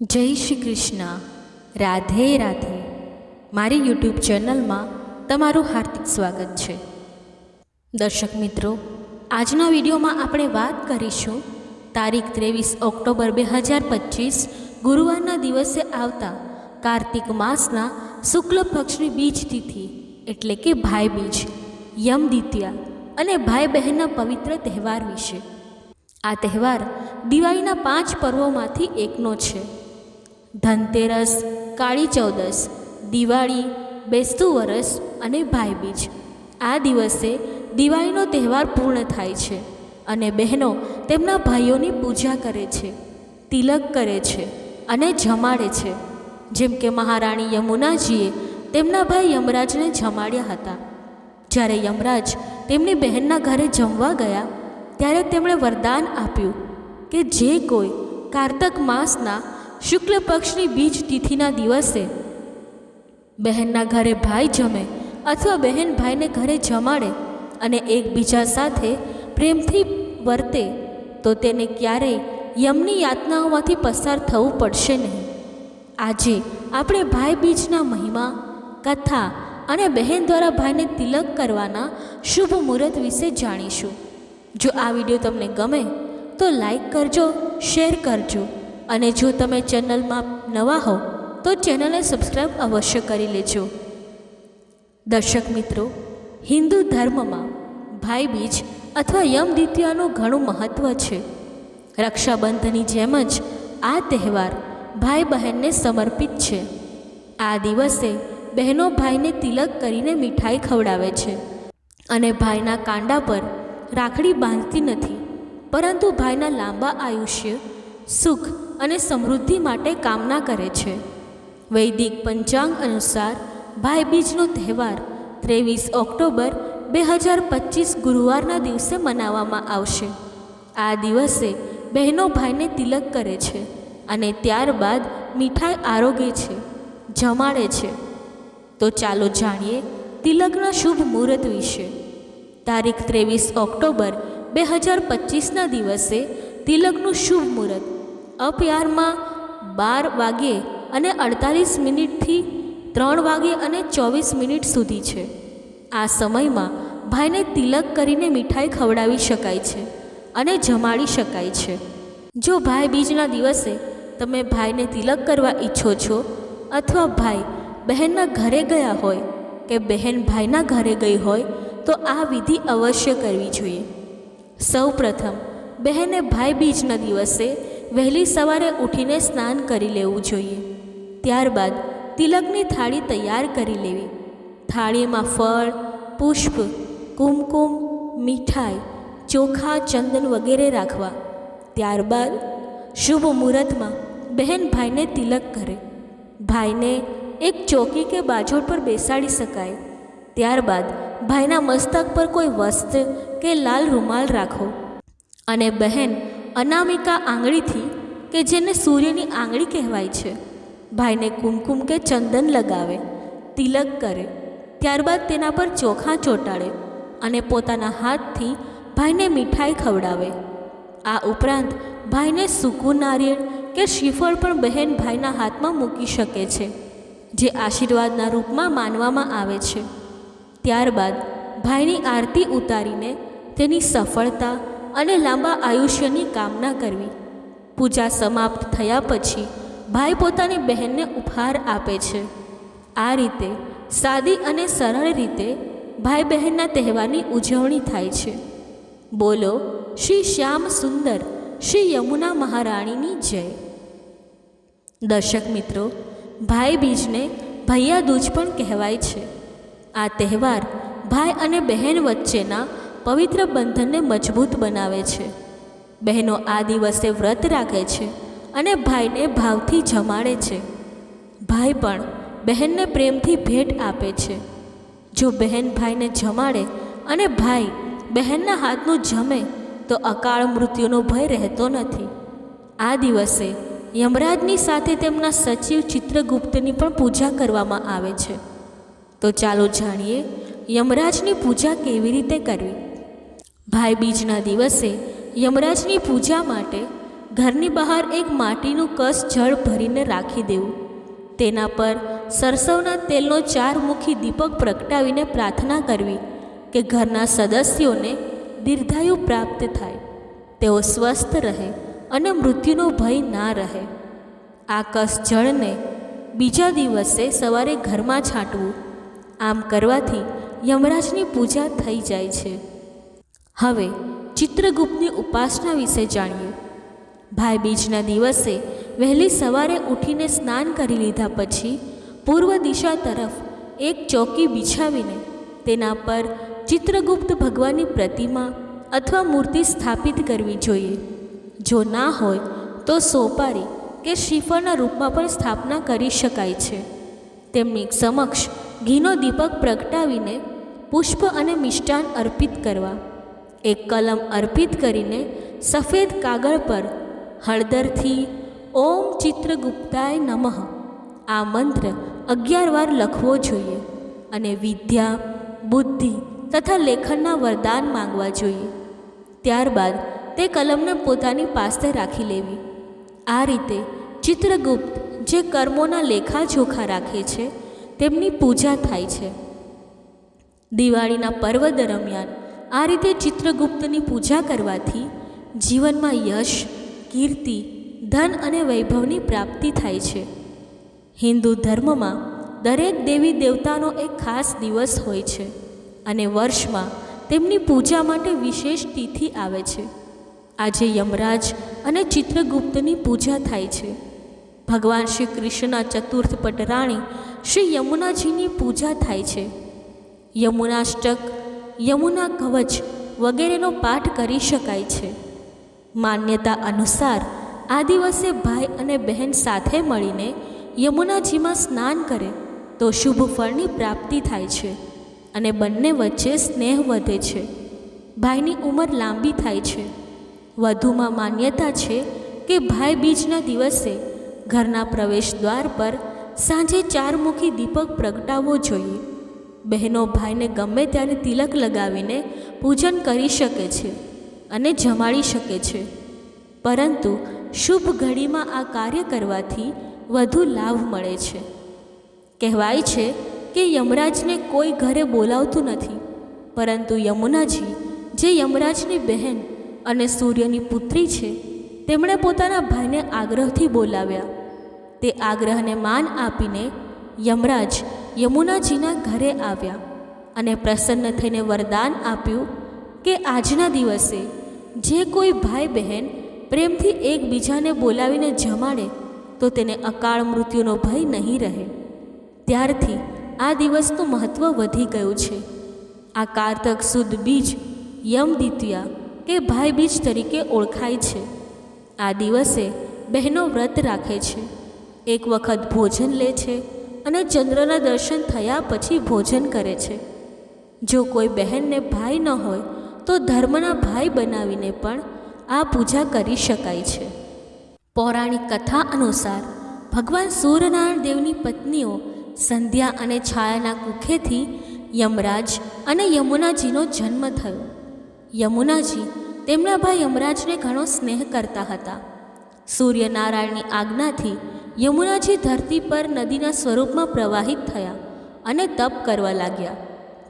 જય શ્રી કૃષ્ણ. રાધે રાધે. મારી યુટ્યુબ ચેનલમાં તમારું હાર્દિક સ્વાગત છે. દર્શક મિત્રો, આજના વિડીયોમાં આપણે વાત કરીશું તારીખ ત્રેવીસ ઓક્ટોબર બે હજાર પચીસ, ગુરુવારના દિવસે આવતા કાર્તિક માસના શુક્લ પક્ષની બીજ તિથિ, એટલે કે ભાઈ બીજ, યમ દ્વિતીયા અને ભાઈ બહેનના પવિત્ર તહેવાર વિશે. આ તહેવાર દિવાળીના પાંચ પર્વોમાંથી એકનો છે. ધનતેરસ, કાળી ચૌદસ, દિવાળી, બેસતું વરસ અને ભાઈબીજ. આ દિવસે દિવાળીનો તહેવાર પૂર્ણ થાય છે અને બહેનો તેમના ભાઈઓની પૂજા કરે છે, તિલક કરે છે અને જમાડે છે. જેમ કે મહારાણી યમુનાજીએ તેમના ભાઈ યમરાજને જમાડ્યા હતા. જ્યારે યમરાજ તેમની બહેનના ઘરે જમવા ગયા, ત્યારે તેમણે વરદાન આપ્યું કે જે કોઈ કારતક માસના શુક્લ પક્ષની બીજ તિથિના દિવસે બહેનના ઘરે ભાઈ જમે અથવા બહેન ભાઈને ઘરે જમાડે અને એકબીજા સાથે પ્રેમથી વર્તે, તો તેને ક્યારેય યમની યાતનાઓમાંથી પસાર થવું પડશે નહીં. આજે આપણે ભાઈ બીજના મહિમા, કથા અને બહેન દ્વારા ભાઈને તિલક કરવાના શુભ મુહૂર્ત વિશે જાણીશું. જો આ વીડિયો તમને ગમે, તો લાઈક કરજો, શેર કરજો. અને જો તમે ચેનલમાં નવા હો, તો ચેનલને સબસ્ક્રાઈબ અવશ્ય કરી લેજો. દર્શક મિત્રો, હિન્દુ ધર્મમાં ભાઈબીજ અથવા યમ દ્વિતીયાનું ઘણું મહત્ત્વ છે. રક્ષાબંધનની જેમ જ આ તહેવાર ભાઈ બહેનને સમર્પિત છે. આ દિવસે બહેનો ભાઈને તિલક કરીને મીઠાઈ ખવડાવે છે અને ભાઈના કાંડા પર રાખડી બાંધતી નથી, પરંતુ ભાઈના લાંબા આયુષ્ય, સુખ અને સમૃદ્ધિ માટે કામના કરે છે. વૈદિક પંચાંગ અનુસાર ભાઈબીજનો તહેવાર ત્રેવીસ ઓક્ટોબર બે હજાર પચીસ ગુરુવારના દિવસે મનાવવામાં આવશે. આ દિવસે બહેનો ભાઈને તિલક કરે છે અને ત્યારબાદ મીઠાઈ આરોગે છે, જમાડે છે. તો ચાલો જાણીએ તિલકના શુભ મુહૂર્ત વિશે. તારીખ ત્રેવીસ ઓક્ટોબર બે હજાર પચીસના દિવસે તિલકનું શુભ મુહૂર્ત અપયારમાં બાર વાગ્યે અને અડતાલીસ મિનિટથી ત્રણ વાગ્યે અને ચોવીસ મિનિટ સુધી છે. આ સમયમાં ભાઈને તિલક કરીને મીઠાઈ ખવડાવી શકાય છે અને જમાડી શકાય છે. જો ભાઈ બીજના દિવસે તમે ભાઈને તિલક કરવા ઈચ્છો છો અથવા ભાઈ બહેનના ઘરે ગયા હોય કે બહેન ભાઈના ઘરે ગઈ હોય તો આ વિધિ અવશ્ય કરવી જોઈએ. સૌ પ્રથમ બહેને ભાઈ બીજના દિવસે વહેલી સવારે ઉઠીને સ્નાન કરી લેવું જોઈએ. ત્યારબાદ તિલકની થાળી તૈયાર કરી લેવી. થાળીમાં ફળ, પુષ્પ, કુમકુમ, મીઠાઈ, ચોખા, ચંદન વગેરે રાખવા. ત્યારબાદ શુભ મુહૂર્તમાં બહેન ભાઈને તિલક કરે. ભાઈને એક ચોકી કે બાજોટ પર બેસાડી શકાય. ત્યારબાદ ભાઈના મસ્તક પર કોઈ વસ્ત્ર કે લાલ રૂમાલ રાખો. અને બહેન અનામિકા આંગળીથી કે જેને સૂર્યની આંગળી કહેવાય છે, ભાઈને કુમકુમ કે ચંદન લગાવે, તિલક કરે, ત્યારબાદ તેના પર ચોખા ચોંટાડે અને પોતાના હાથથી ભાઈને મીઠાઈ ખવડાવે. આ ઉપરાંત ભાઈને સૂકું નારિયેળ કે શ્રીફળ પણ બહેન ભાઈના હાથમાં મૂકી શકે છે, જે આશીર્વાદના રૂપમાં માનવામાં આવે છે. ત્યારબાદ ભાઈની આરતી ઉતારીને તેની સફળતા અને લાંબા આયુષ્યની કામના કરવી. પૂજા સમાપ્ત થયા પછી ભાઈ પોતાની બહેનને ઉપહાર આપે છે. આ રીતે સાદી અને સરળ રીતે ભાઈ બહેનના તહેવારની ઉજવણી થાય છે. બોલો, શ્રી શ્યામ સુંદર, શ્રી યમુના મહારાણીની જય. દર્શક મિત્રો, ભાઈ બીજને ભૈયા દૂજ પણ કહેવાય છે. આ તહેવાર ભાઈ અને બહેન વચ્ચેના પવિત્ર બંધનને મજબૂત બનાવે છે. બહેનો આ દિવસે વ્રત રાખે છે અને ભાઈને ભાવથી જમાડે છે. ભાઈ પણ બહેનને પ્રેમથી ભેટ આપે છે. જો બહેન ભાઈને જમાડે અને ભાઈ બહેનના હાથનું જમે, તો અકાળ મૃત્યુનો ભય રહેતો નથી. આ દિવસે યમરાજની સાથે તેમના સચિવ ચિત્રગુપ્તની પણ પૂજા કરવામાં આવે છે. તો ચાલો જાણીએ યમરાજની પૂજા કેવી રીતે કરવી? ભાઈ બીજના દિવસે યમરાજની પૂજા માટે ઘરની બહાર એક માટીનું કસ જળ ભરીને રાખી દેવું. તેના પર સરસવના તેલનો ચારમુખી દીપક પ્રગટાવીને પ્રાર્થના કરવી કે ઘરના સદસ્યોને દીર્ઘાયુ પ્રાપ્ત થાય. તેઓ સ્વસ્થ રહે અને મૃત્યુનો ભય ના રહે. આ કસ જળને બીજા દિવસે સવારે ઘરમાં છાંટવું. આમ કરવાથી યમરાજની પૂજા થઈ જાય છે. હવે ચિત્રગુપ્તની ઉપાસના વિશે જાણીએ. ભાઈ બીજના દિવસે વહેલી સવારે ઉઠીને સ્નાન કરી લીધા પછી પૂર્વ દિશા તરફ એક ચોકી બિછાવીને તેના પર ચિત્રગુપ્ત ભગવાનની પ્રતિમા અથવા મૂર્તિ સ્થાપિત કરવી જોઈએ. જો ના હોય તો સોપારી કે શિફળના રૂપમાં પણ સ્થાપના કરી શકાય છે. તેમની સમક્ષ ઘીનો દીપક પ્રગટાવીને પુષ્પ અને મિષ્ટાન અર્પિત કરવા એક કલમ અર્પિત કરીને સફેદ કાગળ પર હળદરથી ઓમ ચિત્રગુપ્તાય નમઃ. આ મંત્ર અગિયાર વાર લખવો જોઈએ અને વિદ્યા, બુદ્ધિ તથા લેખનના વરદાન માંગવા જોઈએ. ત્યારબાદ તે કલમને પોતાની પાસે રાખી લેવી. આ રીતે ચિત્રગુપ્ત જે કર્મોના લેખાજોખા રાખે છે, તેમની પૂજા થાય છે. દિવાળીના પર્વ દરમિયાન આ રીતે ચિત્રગુપ્તની પૂજા કરવાથી જીવનમાં યશ, કીર્તિ, ધન અને વૈભવની પ્રાપ્તિ થાય છે. હિન્દુ ધર્મમાં દરેક દેવી દેવતાનો એક ખાસ દિવસ હોય છે અને વર્ષમાં તેમની પૂજા માટે વિશેષ તિથિ આવે છે. આજે યમરાજ અને ચિત્રગુપ્તની પૂજા થાય છે. ભગવાન શ્રી કૃષ્ણના ચતુર્થ પટરાણી શ્રી યમુનાજીની પૂજા થાય છે. યમુનાષ્ટક યમુના કવચ વગેરેનો પાઠ કરી શકાય છે. માન્યતા અનુસાર આ દિવસે ભાઈ અને બહેન સાથે મળીને યમુનાજીમાં સ્નાન કરે તો શુભ ફળની પ્રાપ્તિ થાય છે અને બંને વચ્ચે સ્નેહ વધે છે. ભાઈની ઉંમર લાંબી થાય છે. વધુમાં માન્યતા છે કે ભાઈ બીજના દિવસે ઘરના પ્રવેશ દ્વાર પર સાંજે ચારમુખી દીપક પ્રગટાવવો જોઈએ. બહેનો ભાઈને ગમે ત્યારે તિલક લગાવીને પૂજન કરી શકે છે અને જમાડી શકે છે. પરંતુ શુભ ઘડીમાં આ કાર્ય કરવાથી વધુ લાભ મળે છે. કહેવાય છે કે યમરાજને કોઈ ઘરે બોલાવતું નથી. પરંતુ યમુનાજી, જે યમરાજની બહેન અને સૂર્યની પુત્રી છે, તેમણે પોતાના ભાઈને આગ્રહથી બોલાવ્યા. તે આગ્રહને માન આપીને યમરાજ યમુનાજીના ઘરે આવ્યા અને પ્રસન્ન થઈને વરદાન આપ્યું કે આજના દિવસે જે કોઈ ભાઈ બહેન પ્રેમથી એકબીજાને બોલાવીને જમાડે તો તેને અકાળ મૃત્યુનો ભય નહીં રહે. ત્યારથી આ દિવસનું મહત્ત્વ વધી ગયું છે. આ કારતક સુદ બીજ યમ દ્વિતીયા કે ભાઈ બીજ તરીકે ઓળખાય છે. આ દિવસે બહેનો વ્રત રાખે છે. એક વખત ભોજન લે છે. અને ચંદ્રના દર્શન થયા પછી ભોજન કરે છે. જો કોઈ બહેનને ભાઈ ન હોય, તો ધર્મના ભાઈ બનાવીને પણ આ પૂજા કરી શકાય છે. પૌરાણિક કથા અનુસાર, ભગવાન સૂર્યનારાયણ દેવની પત્નીઓ સંધ્યા અને છાયાના કુખેથી યમરાજ અને યમુનાજીનો જન્મ થયો. યમુનાજી તેમના ભાઈ યમરાજને ઘણો સ્નેહ કરતા હતા. સૂર્યનારાયણની આજ્ઞાથી યમુનાજી ધરતી પર નદીના સ્વરૂપમાં પ્રવાહિત થયા અને તપ કરવા લાગ્યા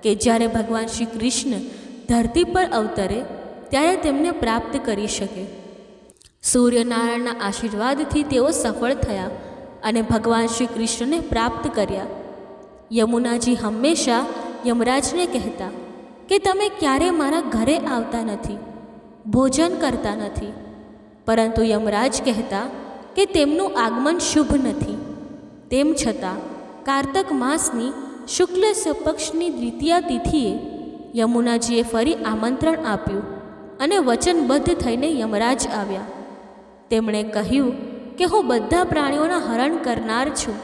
કે જ્યારે ભગવાન શ્રી કૃષ્ણ ધરતી પર અવતરે, ત્યારે તેમને પ્રાપ્ત કરી શકે. સૂર્યનારાયણના આશીર્વાદથી તેઓ સફળ થયા અને ભગવાન શ્રી કૃષ્ણને પ્રાપ્ત કર્યા. યમુનાજી હંમેશા યમરાજને કહેતા કે તમે ક્યારે મારા ઘરે આવતા નથી, ભોજન કરતા નથી. પરંતુ યમરાજ કહેતા કે તેમનું આગમન શુભ નથી. તેમ છતાં, કારતક માસની શુક્લ પક્ષની દ્વિતીયા તિથિએ યમુનાજીએ ફરી આમંત્રણ આપ્યું અને વચનબદ્ધ થઈને યમરાજ આવ્યા. તેમણે કહ્યું કે હું બધા પ્રાણીઓના હરણ કરનાર છું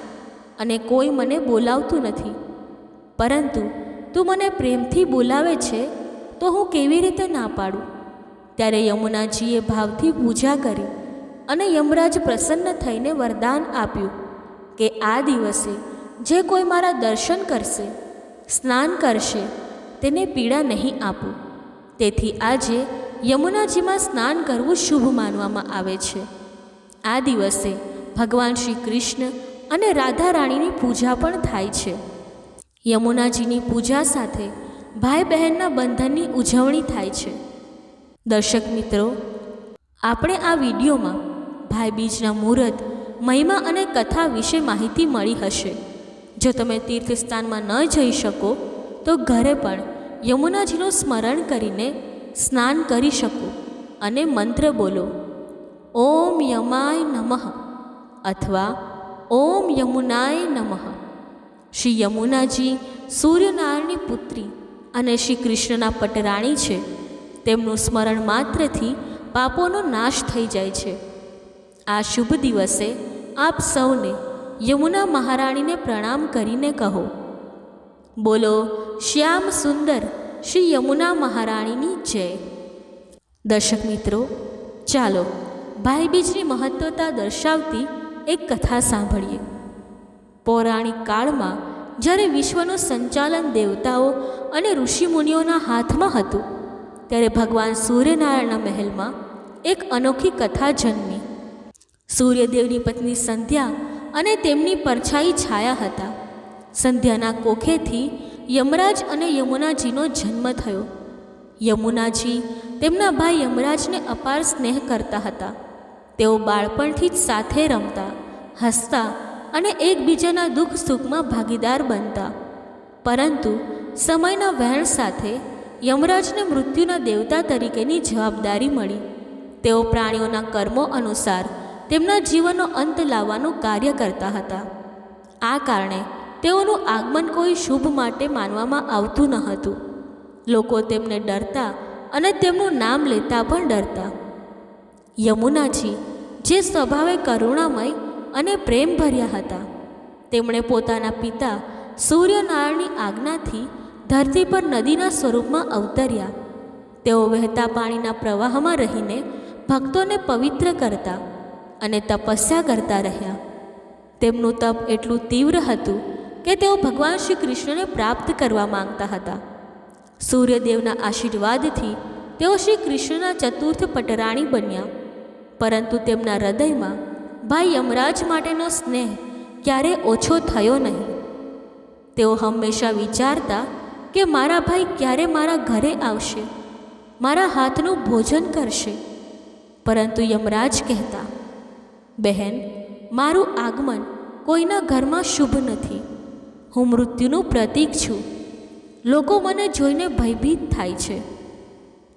અને કોઈ મને બોલાવતું નથી. પરંતુ તું મને પ્રેમથી બોલાવે છે તો હું કેવી રીતે ના પાડું? ત્યારે યમુનાજીએ ભાવથી પૂજા કરી અને યમરાજ પ્રસન્ન થઈને વરદાન આપ્યું કે આ દિવસે જે કોઈ મારા દર્શન કરશે, સ્નાન કરશે, તેને પીડા નહીં આપું. તેથી આજે યમુનાજીમાં સ્નાન કરવું શુભ માનવામાં આવે છે. આ દિવસે ભગવાન શ્રી કૃષ્ણ અને રાધા રાણીની પૂજા પણ થાય છે. યમુનાજીની પૂજા સાથે ભાઈ બહેનના બંધનની ઉજવણી થાય છે. દર્શક મિત્રો, આપણે આ વિડીયોમાં ભાઈબીજના મુહૂર્ત, મહિમા અને કથા વિશે માહિતી મળી હશે. જો તમે તીર્થસ્થાનમાં ન જઈ શકો, તો ઘરે પણ યમુનાજીનું સ્મરણ કરીને સ્નાન કરી શકો અને મંત્ર બોલો, ઓમ યમાય નમઃ અથવા, ઓમ યમુનાય નમઃ શ્રી યમુનાજી સૂર્યનારાયણની પુત્રી અને શ્રી કૃષ્ણના પટરાણી છે. તેમનું સ્મરણ માત્રથી પાપોનો નાશ થઈ જાય છે. આ શુભ દિવસે આપ સૌને યમુના મહારાણીને પ્રણામ કરીને કહો. બોલો, શ્યામ સુંદર શ્રી યમુના મહારાણીની જય. દર્શક મિત્રો, ચાલો ભાઈબીજની મહત્વતા દર્શાવતી એક કથા સાંભળીએ. પૌરાણિક કાળમાં જ્યારે વિશ્વનું સંચાલન દેવતાઓ અને ઋષિમુનિઓના હાથમાં હતું, ત્યારે ભગવાન સૂર્યનારાયણના મહેલમાં એક અનોખી કથા જન્મી. સૂર્યદેવની પત્ની સંધ્યા અને તેમની પરછાઈ છાયા હતા. સંધ્યાના કોખેથી યમરાજ અને યમુનાજીનો જન્મ થયો. યમુનાજી તેમના ભાઈ યમરાજને અપાર સ્નેહ કરતા હતા. તેઓ બાળપણથી જ સાથે રમતા, હસતા અને એકબીજાના દુઃખ સુખમાં ભાગીદાર બનતા. પરંતુ સમયના વહેણ સાથે યમરાજને મૃત્યુના દેવતા તરીકેની જવાબદારી મળી. તેઓ પ્રાણીઓના કર્મો અનુસાર તેમના જીવનનો અંત લાવવાનું કાર્ય કરતા હતા. આ કારણે તેઓનું આગમન કોઈ શુભ માટે માનવામાં આવતું ન હતું. લોકો તેમને ડરતા અને તેમનું નામ લેતા પણ ડરતા. યમુનાજી, જે સ્વભાવે કરુણામય અને પ્રેમ ભર્યા હતા, તેમણે પોતાના પિતા સૂર્યનારાયણની આજ્ઞાથી ધરતી પર નદીના સ્વરૂપમાં અવતર્યા. તેઓ વહેતા પાણીના પ્રવાહમાં રહીને ભક્તોને પવિત્ર કરતા અને તપસ્યા કરતા રહ્યા. તેમનું તપ એટલું તીવ્ર હતું કે તેઓ ભગવાન શ્રી કૃષ્ણને પ્રાપ્ત કરવા માંગતા હતા. સૂર્યદેવના આશીર્વાદથી તેઓ શ્રી કૃષ્ણના ચતુર્થ પટરાણી બન્યા. પરંતુ તેમના હૃદયમાં, ભાઈ યમરાજ માટેનો સ્નેહ ક્યારે ઓછો થયો નહીં. તેઓ હંમેશા વિચારતા કે, મારા ભાઈ ક્યારે મારા ઘરે આવશે? મારા હાથનું ભોજન કરશે. પરંતુ યમરાજ કહેતા બહેન, મારું આગમન કોઈના ઘરમાં શુભ નથી. હું મૃત્યુનું પ્રતીક છું. લોકો મને જોઈને ભયભીત થાય છે.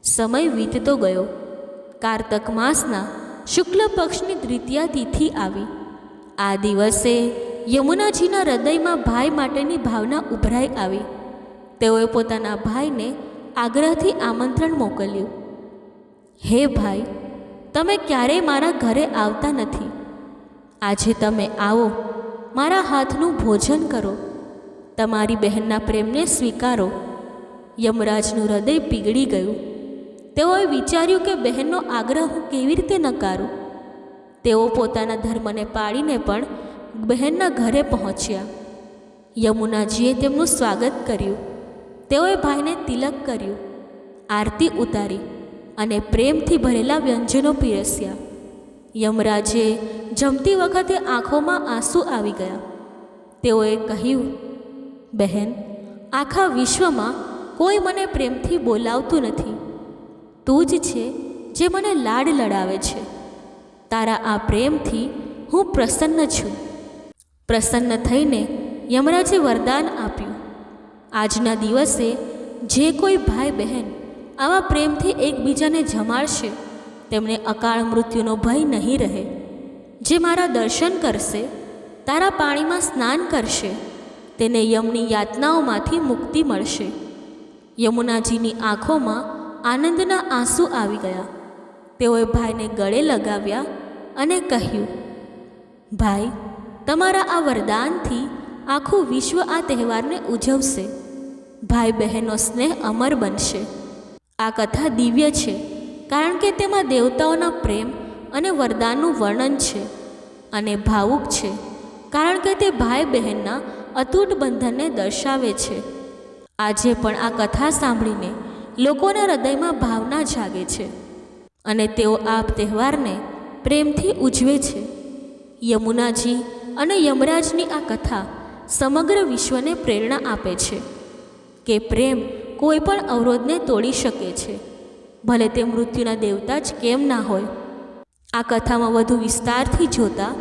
સમય વીતતો ગયો. કારતક માસના શુક્લ પક્ષની દ્વિતીયા તિથિ આવી. આ દિવસે યમુનાજીના હૃદયમાં ભાઈ માટેની ભાવના ઉભરાઈ આવી. તેઓએ પોતાના ભાઈને આગ્રહથી આમંત્રણ મોકલ્યું. હે ભાઈ તમે ક્યારેય મારા ઘરે આવતા નથી. આજે તમે આવો, મારા હાથનું ભોજન કરો. તમારી બહેનના પ્રેમને સ્વીકારો. યમરાજનું હૃદય પીગળી ગયું. તેઓએ વિચાર્યું કે બહેનનો આગ્રહ હું કેવી રીતે નકારું. તેઓ પોતાના ધર્મને પાળીને પણ બહેનના ઘરે પહોંચ્યા. યમુનાજીએ તેમનું સ્વાગત કર્યું. તેઓએ ભાઈને તિલક કર્યું. આરતી ઉતારી. અને પ્રેમથી ભરેલા વ્યંજનો પીરસ્યા. યમરાજે જમતી વખતે આંખોમાં આંસુ આવી ગયા. તેઓએ કહ્યું, બહેન, આખા વિશ્વમાં કોઈ મને પ્રેમથી બોલાવતું નથી. તું જ છે જે મને લાડ લડાવે છે. તારા આ પ્રેમથી હું પ્રસન્ન છું. પ્રસન્ન થઈને યમરાજે વરદાન આપ્યું. આજના દિવસે જે કોઈ ભાઈ બહેન આવા પ્રેમથી એકબીજાને જમાડશે. તેમને અકાળ મૃત્યુનો ભય નહીં રહે. જે મારા દર્શન કરશે, તારા પાણીમાં સ્નાન કરશે, તેને યમની યાતનાઓમાંથી મુક્તિ મળશે. યમુનાજીની આંખોમાં આનંદના આંસુ આવી ગયા. તેઓએ ભાઈને ગળે લગાવ્યા અને કહ્યું, ભાઈ, તમારા આ વરદાનથી આખું વિશ્વ આ તહેવારને ઉજવશે. ભાઈ બહેનનો સ્નેહ અમર બનશે. આ કથા દિવ્ય છે, કારણ કે તેમાં દેવતાઓના પ્રેમ અને વરદાનનું વર્ણન છે અને ભાવુક છે, કારણ કે તે ભાઈ બહેનના અતૂટ બંધનને દર્શાવે છે. આજે પણ આ કથા સાંભળીને લોકોના હૃદયમાં ભાવના જાગે છે અને તેઓ આ તહેવારને પ્રેમથી ઉજવે છે. યમુનાજી અને યમરાજની આ કથા સમગ્ર વિશ્વને પ્રેરણા આપે છે કે પ્રેમ કોઈ પણ અવરોધને તોડી શકે છે. ભલે તે મૃત્યુના દેવતા જ કેમ ના હોય. આ કથામાં વધુ વિસ્તારથી જોતા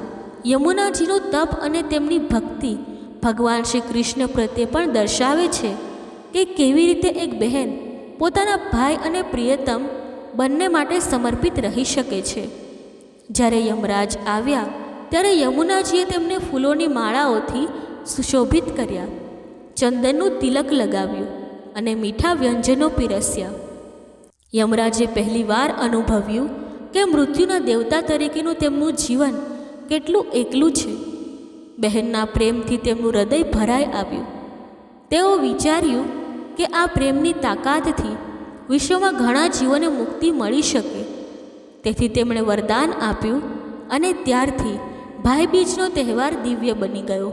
યમુનાજીનો તપ અને તેમની ભક્તિ ભગવાન શ્રી કૃષ્ણ પ્રત્યે પણ દર્શાવે છે કે કેવી રીતે એક બહેન પોતાના ભાઈ અને પ્રિયતમ બંને માટે સમર્પિત રહી શકે છે. જ્યારે યમરાજ આવ્યા, ત્યારે યમુનાજીએ તેમને ફૂલોની માળાઓથી સુશોભિત કર્યા. ચંદનનું તિલક લગાવ્યું. અને મીઠા વ્યંજનો પીરસ્યા. યમરાજે પહેલીવાર અનુભવ્યું કે મૃત્યુના દેવતા તરીકેનું તેમનું જીવન કેટલું એકલું છે. બહેનના પ્રેમથી તેમનું હૃદય ભરાઈ આવ્યું. તેઓ વિચાર્યું કે આ પ્રેમની તાકાતથી વિશ્વમાં ઘણા જીવોને મુક્તિ મળી શકે. તેથી તેમણે વરદાન આપ્યું અને ત્યારથી ભાઈબીજનો તહેવાર દિવ્ય બની ગયો.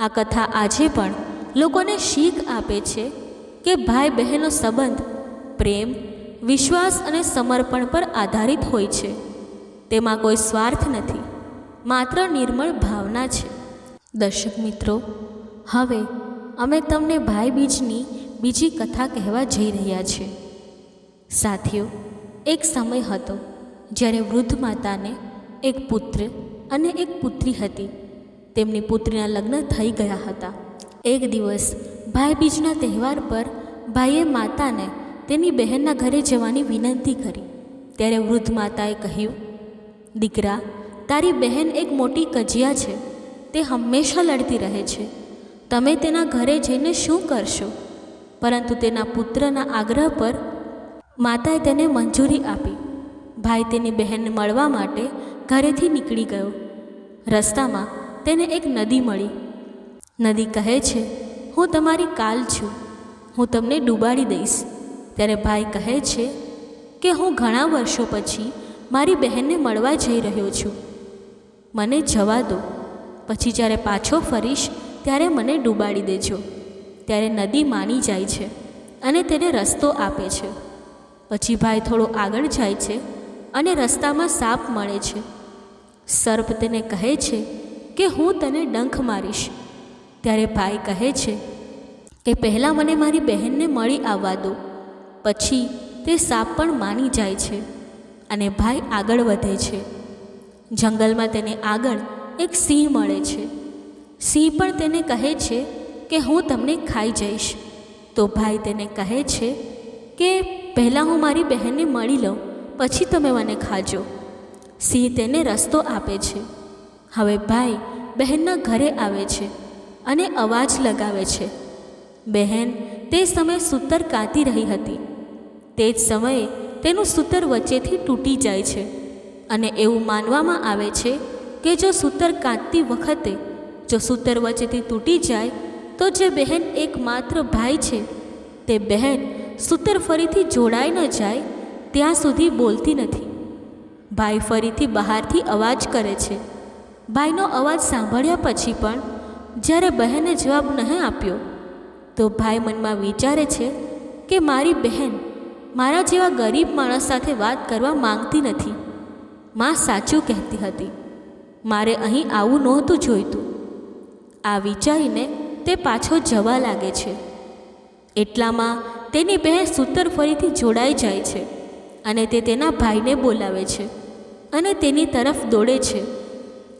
આ કથા આજે પણ લોકોને શીખ આપે છે કે ભાઈ બહેનનો સંબંધ પ્રેમ, વિશ્વાસ અને સમર્પણ પર આધારિત હોય છે. તેમાં કોઈ સ્વાર્થ નથી, માત્ર નિર્મળ ભાવના છે. દર્શક મિત્રો, હવે અમે તમને ભાઈ બીજની બીજી કથા કહેવા જઈ રહ્યા છે સાથીઓ, એક સમય હતો જ્યારે વૃદ્ધ માતાને એક પુત્ર અને એક પુત્રી હતી. તેમની પુત્રીના લગ્ન થઈ ગયા હતા. એક દિવસ ભાઈ બીજના તહેવાર પર ભાઈએ માતાને તેની બહેનના ઘરે જવાની વિનંતી કરી. ત્યારે વૃદ્ધ માતાએ કહ્યું, દીકરા, તારી બહેન એક મોટી કજિયા છે. તે હંમેશા લડતી રહે છે. તમે તેના ઘરે જઈને શું કરશો? પરંતુ તેના પુત્રના આગ્રહ પર માતાએ તેને મંજૂરી આપી. ભાઈ તેની બહેનને મળવા માટે ઘરેથી નીકળી ગયો. રસ્તામાં તેને એક નદી મળી. નદી કહે છે હું તમારી કાલ છું. હું તમને ડૂબાડી દઈશ. ત્યારે ભાઈ કહે છે કે હું ઘણા વર્ષો પછી મારી બહેનને મળવા જઈ રહ્યો છું. મને જવા દો. પછી જ્યારે પાછો ફરીશ, ત્યારે મને ડૂબાડી દેજો. ત્યારે નદી માની જાય છે અને તેને રસ્તો આપે છે. પછી ભાઈ થોડો આગળ જાય છે અને રસ્તામાં સાપ મળે છે. સર્પ તેને કહે છે કે હું તને ડંખ મારીશ. ત્યારે ભાઈ કહે છે કે પહેલાં મને મારી બહેનને મળી આવવા દો. પછી તે સાપ પણ માની જાય છે અને ભાઈ આગળ વધે છે. જંગલમાં તેને આગળ એક સિંહ મળે છે. સિંહ પણ તેને કહે છે કે હું તમને ખાઈ જઈશ. તો ભાઈ તેને કહે છે કે પહેલાં હું મારી બહેનને મળી લઉં, પછી તમે મને ખાજો. સિંહ તેને રસ્તો આપે છે. હવે ભાઈ બહેનના ઘરે આવે છે. અને અવાજ લગાવે છે. બહેન, તે સમયે સૂતર કાતી રહી હતી. તે જ સમયે તેનું સૂતર વચ્ચેથી તૂટી જાય છે. અને એવું માનવામાં આવે છે કે જો સૂતર કાંતતી વખતે, જો સૂતર વચ્ચેથી તૂટી જાય, તો જે બહેન એકમાત્ર ભાઈ છે, તે બહેન સૂતર ફરીથી જોડાઈ ન જાય, ત્યાં સુધી બોલતી નથી. ભાઈ ફરીથી બહારથી અવાજ કરે છે. ભાઈનો અવાજ સાંભળ્યા પછી પણ જ્યારે બહેને જવાબ નહીં આપ્યો, તો ભાઈ મનમાં વિચારે છે કે મારી બહેન મારા જેવા ગરીબ માણસ સાથે વાત કરવા માંગતી નથી. માં સાચું કહેતી હતી, મારે અહીં આવું નહોતું જોઈતું. આ વિચારીને તે પાછો જવા લાગે છે. એટલામાં તેની બહેન સૂતર ફરીથી જોડાઈ જાય છે અને તે તેના ભાઈને બોલાવે છે અને તેની તરફ દોડે છે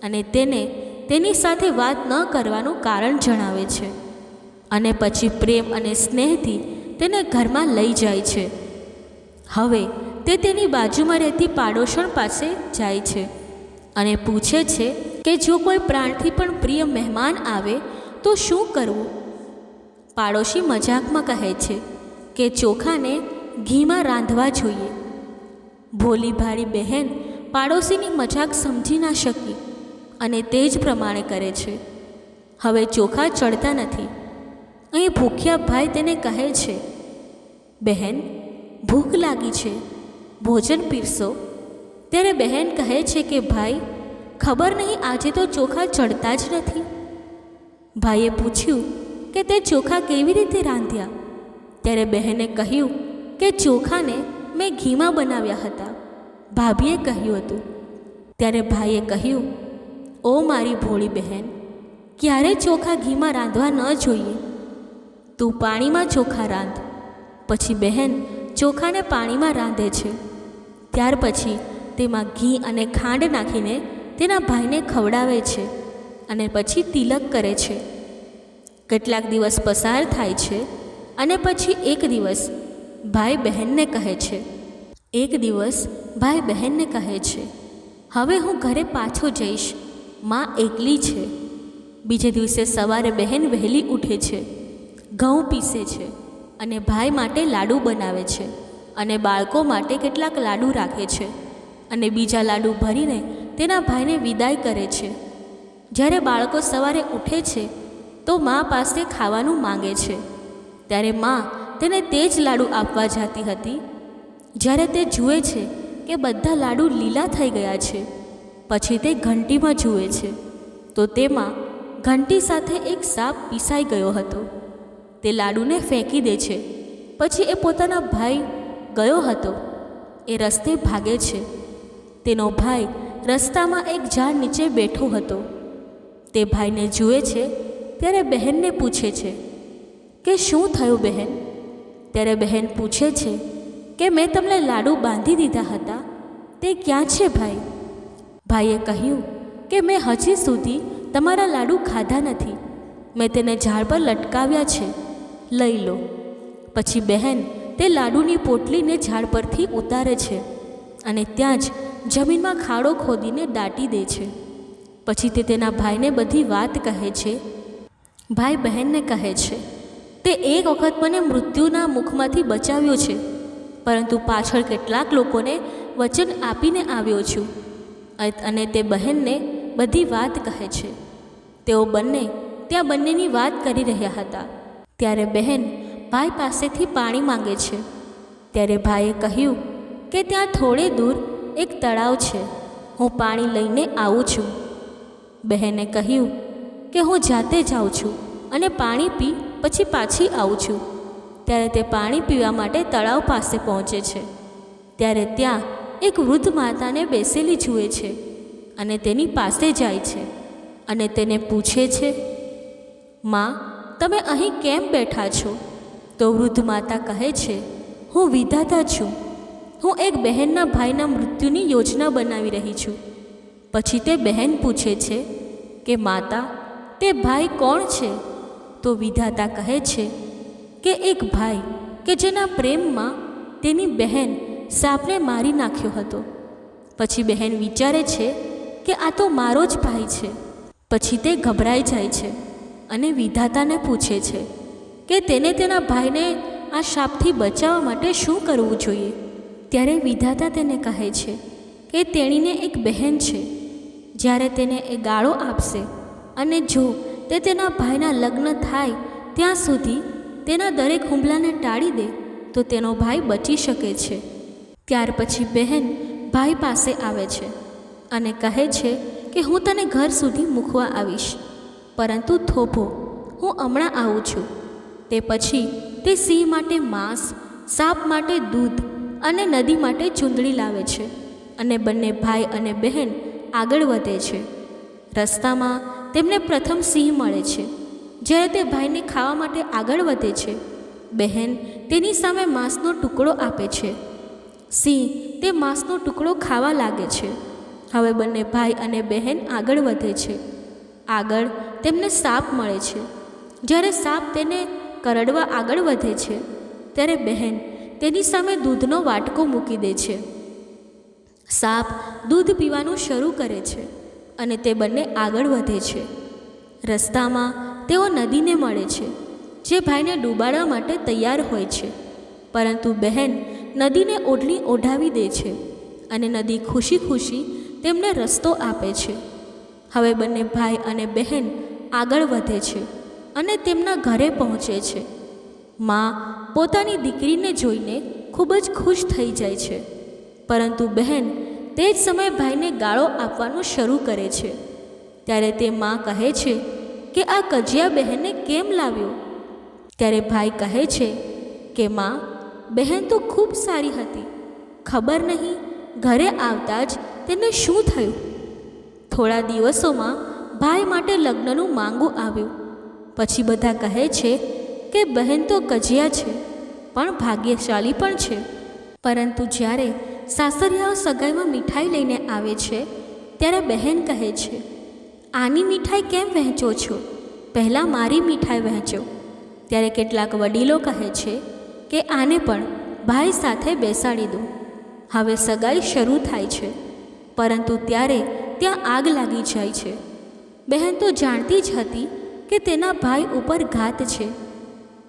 અને તેને તેની સાથે વાત ન કરવાનું કારણ જણાવે છે. અને પછી પ્રેમ અને સ્નેહથી તેને ઘરમાં લઈ જાય છે. હવે તે તેની બાજુમાં રહેતી પાડોશણ પાસે જાય છે અને પૂછે છે કે જો કોઈ પ્રાણથી પણ પ્રિય મહેમાન આવે તો શું કરવું? પાડોશી મજાકમાં કહે છે કે ચોખાને ઘીમાં રાંધવા જોઈએ. ભોલી ભાળી બહેન પાડોશીની મજાક સમજી ના શકી. અને તે જ પ્રમાણે કરે છે. હવે ચોખા ચડતા નથી. અહીં ભૂખ્યા ભાઈ તેને કહે છે, બહેન, ભૂખ લાગી છે. ભોજન પીરસો. ત્યારે બહેન કહે છે કે, ભાઈ, ખબર નહીં આજે તો ચોખા ચડતા જ નથી. ભાઈએ પૂછ્યું કે, તે ચોખા કેવી રીતે રાંધ્યા? ત્યારે બહેને કહ્યું કે, ચોખાને મેં ઘીમાં બનાવ્યા હતા. ભાભીએ કહ્યું હતું. ત્યારે ભાઈએ કહ્યું ઓ મારી ભોળી બહેન, ક્યારે ચોખા ઘીમાં રાંધવા ન જોઈએ? તું પાણીમાં ચોખા રાંધ. પછી બહેન ચોખાને પાણીમાં રાંધે છે. ત્યાર પછી તેમાં ઘી અને ખાંડ નાખીને તેના ભાઈને ખવડાવે છે અને પછી તિલક કરે છે. કેટલાક દિવસ પસાર થાય છે અને પછી એક દિવસ ભાઈ બહેનને કહે છે. એક દિવસ ભાઈ બહેનને કહે છે, હવે હું ઘરે પાછો જઈશ. માં એકલી છે. બીજે દિવસે સવારે બહેન વહેલી ઉઠે છે. ઘઉં પીસે છે અને ભાઈ માટે લાડુ બનાવે છે અને બાળકો માટે કેટલાક લાડુ રાખે છે અને બીજા લાડુ ભરીને તેના ભાઈને વિદાય કરે છે. જ્યારે બાળકો સવારે ઉઠે છે તો મા પાસે ખાવાનું માંગે છે. ત્યારે મા તેને તે જ લાડુ આપવા જતી હતી જ્યારે તે જુએ છે કે બધા લાડુ લીલા થઈ ગયા છે. પછી તે ઘંટીમાં જુએ છે. તો તેમાં ઘંટી સાથે એક સાપ પીસાઈ ગયો હતો. તે લાડુને ફેંકી દે છે. પછી એ પોતાના ભાઈ ગયો હતો. એ રસ્તે ભાગે છે. તેનો ભાઈ રસ્તામાં એક ઝાડ નીચે બેઠો હતો. તે ભાઈને જુએ છે, ત્યારે બહેનને પૂછે છે, કે શું થયું બહેન? ત્યારે બહેન પૂછે છે, કે મેં તમને લાડુ બાંધી દીધા હતા? તે ક્યાં છે ભાઈ? ભાઈએ કહ્યું કે મેં હજી સુધી તમારા લાડુ ખાધા નથી. મેં તેને ઝાડ પર લટકાવ્યા છે. લઈ લો. પછી બહેન તે લાડુની પોટલીને ઝાડ પરથી ઉતારે છે અને ત્યાં જ જમીનમાં ખાડો ખોદીને દાટી દે છે. પછી તે તેના ભાઈને બધી વાત કહે છે. ભાઈ બહેનને કહે છે, તે એક વખત મને મૃત્યુના મુખમાંથી બચાવ્યો છે, પરંતુ પાછળ કેટલાક લોકોને વચન આપીને આવ્યો છું. અને તે બહેનને બધી વાત કહે છે. તેઓ બંને ત્યાં બંનેની વાત કરી રહ્યા હતા. ત્યારે બહેન ભાઈ પાસેથી પાણી માંગે છે. ત્યારે ભાઈએ કહ્યું કે ત્યાં થોડે દૂર એક તળાવ છે. હું પાણી લઈને આવું છું. બહેને કહ્યું કે હું જાતે જાઉં છું અને પાણી પી પછી પાછી આવું છું. ત્યારે તે પાણી પીવા માટે તળાવ પાસે પહોંચે છે. ત્યારે ત્યાં એક વૃદ્ધ માતાને બેસેલી જુએ છે અને તેની પાસે જાય છે અને તેને પૂછે છે, માં, તમે અહીં કેમ બેઠા છો? તો વૃદ્ધ માતા કહે છે, હું વિધાતા છું. હું એક બહેનના ભાઈના મૃત્યુની યોજના બનાવી રહી છું. પછી તે બહેન પૂછે છે કે, માતા, તે ભાઈ કોણ છે? તો વિધાતા કહે છે કે, એક ભાઈ કે જેના પ્રેમમાં તેની બહેન સાપને મારી નાખ્યો હતો. પછી બહેન વિચારે છે કે આ તો મારો જ ભાઈ છે. પછી તે ગભરાઈ જાય છે અને વિધાતાને પૂછે છે કે તેને તેના ભાઈને આ શાપથી બચાવવા માટે શું કરવું જોઈએ? ત્યારે વિધાતા તેને કહે છે કે તેણીને એક બહેન છે. જ્યારે તેને એ ગાળો આપશે અને જો તે તેના ભાઈના લગ્ન થાય ત્યાં સુધી તેના દરેક હુમલાને ટાળી દે, તો તેનો ભાઈ બચી શકે છે. ત્યાર પછી બહેન ભાઈ પાસે આવે છે અને કહે છે કે હું તને ઘર સુધી મૂકવા આવીશ. પરંતુ થોભો, હું હમણાં આવું છું. તે પછી તે સિંહ માટે માંસ, સાપ માટે દૂધ અને નદી માટે ચૂંદડી લાવે છે અને બંને ભાઈ અને બહેન આગળ વધે છે. રસ્તામાં તેમને પ્રથમ સિંહ મળે છે, જ્યારે તે ભાઈને ખાવા માટે આગળ વધે છે. બહેન તેની સામે માંસનો ટુકડો આપે છે સિંહ તે માંસનો ટુકડો ખાવા લાગે છે. હવે બંને ભાઈ અને બહેન આગળ વધે છે. આગળ તેમને સાપ મળે છે. જ્યારે સાપ તેને કરડવા આગળ વધે છે, ત્યારે બહેન તેની સામે દૂધનો વાટકો મૂકી દે છે. સાપ દૂધ પીવાનું શરૂ કરે છે અને તે બંને આગળ વધે છે. રસ્તામાં તેઓ નદીને મળે છે, જે ભાઈને ડૂબાડવા માટે તૈયાર હોય છે. પરંતુ બહેન નદીને ઓઢણી ઓઢાવી દે છે અને નદી ખુશી ખુશી તેમને રસ્તો આપે છે. હવે બંને ભાઈ અને બહેન આગળ વધે છે અને તેમના ઘરે પહોંચે છે. માં પોતાની દીકરીને જોઈને ખૂબ જ ખુશ થઈ જાય છે. પરંતુ બહેન તે જ સમયે ભાઈને ગાળો આપવાનું શરૂ કરે છે. ત્યારે તે માં કહે છે કે આ કજિયા બહેનને કેમ લાવ્યો? ત્યારે ભાઈ કહે છે કે, માં બહેન તો ખૂબ સારી હતી. ખબર નહીં, ઘરે આવતા જ તેને શું થયું? થોડા દિવસોમાં ભાઈ માટે લગ્નનું માંગું આવ્યું. પછી બધા કહે છે કે બહેન તો કજિયા છે, પણ ભાગ્યશાળી પણ છે. પરંતુ જ્યારે સાસરિયાઓ સગાઈમાં મીઠાઈ લઈને આવે છે, ત્યારે બહેન કહે છે, આની મીઠાઈ કેમ વહેંચો છો? પહેલાં મારી મીઠાઈ વહેંચો. ત્યારે કેટલાક વડીલો કહે છે કે આને પણ ભાઈ સાથે બેસાડી દો. હવે સગાઈ શરૂ થાય છે, પરંતુ ત્યારે ત્યાં આગ લાગી જાય છે. બહેન તો જાણતી જ હતી કે તેના ભાઈ ઉપર ઘાત છે.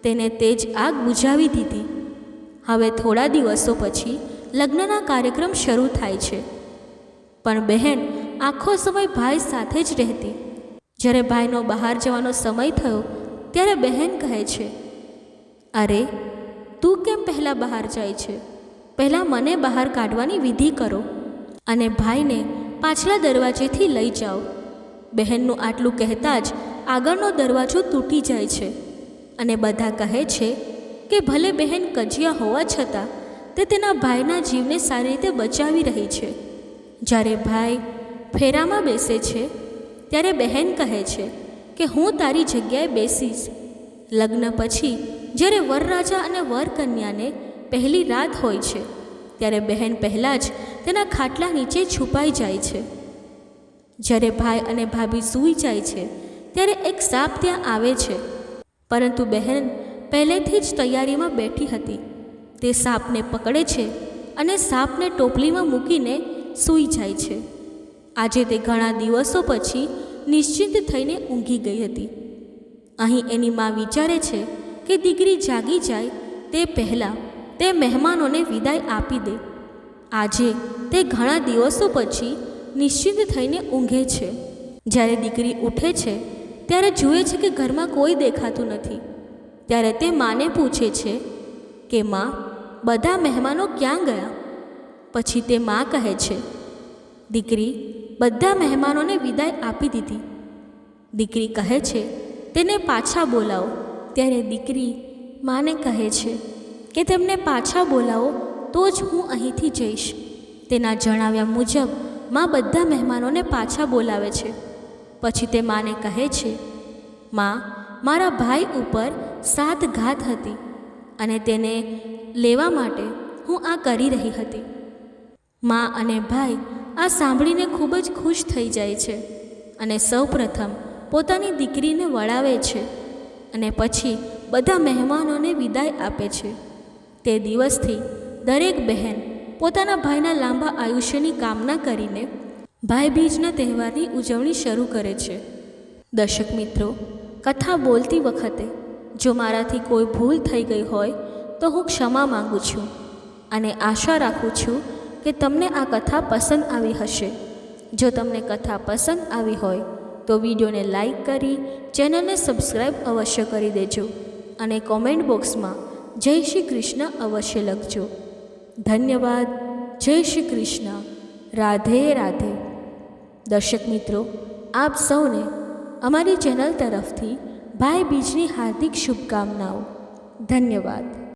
તેને તે જ આગ બુઝાવી દીધી. હવે થોડા દિવસો પછી લગ્નના કાર્યક્રમ શરૂ થાય છે. પણ બહેન આખો સમય ભાઈ સાથે જ રહેતી. જ્યારે ભાઈનો બહાર જવાનો સમય થયો, ત્યારે બહેન કહે છે, અરે તું કેમ પહેલાં બહાર જાય છે? પહેલાં મને બહાર કાઢવાની વિધિ કરો અને ભાઈને પાછલા દરવાજેથી લઈ જાઓ. બહેનનું આટલું કહેતા જ આગળનો દરવાજો તૂટી જાય છે અને બધા કહે છે કે ભલે બહેન કજિયા હોવા છતાં તે તેના ભાઈના જીવને સારી રીતે બચાવી રહી છે. જ્યારે ભાઈ ફેરામાં બેસે છે, ત્યારે બહેન કહે છે કે હું તારી જગ્યાએ બેસીશ. લગ્ન પછી જ્યારે વરરાજા અને વરકન્યાને પહેલી રાત હોય છે, ત્યારે બહેન પહેલાં જ તેના ખાટલા નીચે છુપાઈ જાય છે. જ્યારે ભાઈ અને ભાભી સૂઈ જાય છે, ત્યારે એક સાપ ત્યાં આવે છે. પરંતુ બહેન પહેલેથી જ તૈયારીમાં બેઠી હતી. તે સાપને પકડે છે અને સાપને ટોપલીમાં મૂકીને સૂઈ જાય છે. આજે તે ઘણા દિવસો પછી નિશ્ચિંત થઈને ઊંઘી ગઈ હતી. અહીં એની મા વિચારે છે કે દીકરી જાગી જાય, તે પહેલાં તે મહેમાનોને વિદાય આપી દે. આજે તે ઘણા દિવસો પછી નિશ્ચિંત થઈને ઊંઘે છે. જ્યારે દીકરી ઉઠે છે, ત્યારે જુએ છે કે ઘરમાં કોઈ દેખાતું નથી. ત્યારે તે માને પૂછે છે કે, માં, બધા મહેમાનો ક્યાં ગયા? પછી તે માં કહે છે, દીકરી, બધા મહેમાનોને વિદાય આપી દીધી. દીકરી કહે છે, તેને પાછા બોલાવો. ત્યારે દીકરી માને કહે છે કે તેમને પાછા બોલાવો, તો જ હું અહીંથી જઈશ. તેના જણાવ્યા મુજબમાં બધા મહેમાનોને પાછા બોલાવે છે. પછી તે માને કહે છે, માં, મારા ભાઈ ઉપર સાત ઘાત હતી અને તેને લેવા માટે હું આ કરી રહી હતી. માં અને ભાઈ આ સાંભળીને ખૂબ જ ખુશ થઈ જાય છે અને સૌપ્રથમ પોતાની દીકરીને વળાવે છે. અને પછી બધા મહેમાનોને વિદાય આપે છે. તે દિવસથી દરેક બહેન પોતાના ભાઈના લાંબા આયુષ્યની કામના કરીને ભાઈબીજના તહેવારની ઉજવણી શરૂ કરે છે. દર્શક મિત્રો, કથા બોલતી વખતે જો મારાથી કોઈ ભૂલ થઈ ગઈ હોય તો હું ક્ષમા માગું છું અને આશા રાખું છું કે તમને આ કથા પસંદ આવી હશે. જો તમને કથા પસંદ આવી હોય તો વિડીયોને લાઈક કરી, ચેનલને સબસ્ક્રાઈબ અવશ્ય કરી દેજો અને કોમેન્ટ બોક્સમાં જય શ્રી કૃષ્ણ અવશ્ય લખજો. ધન્યવાદ. જય શ્રી કૃષ્ણ. રાધે રાધે. દર્શક મિત્રો, આપ સૌને અમારી ચેનલ તરફથી ભાઈ બીજની હાર્દિક શુભકામનાઓ. ધન્યવાદ.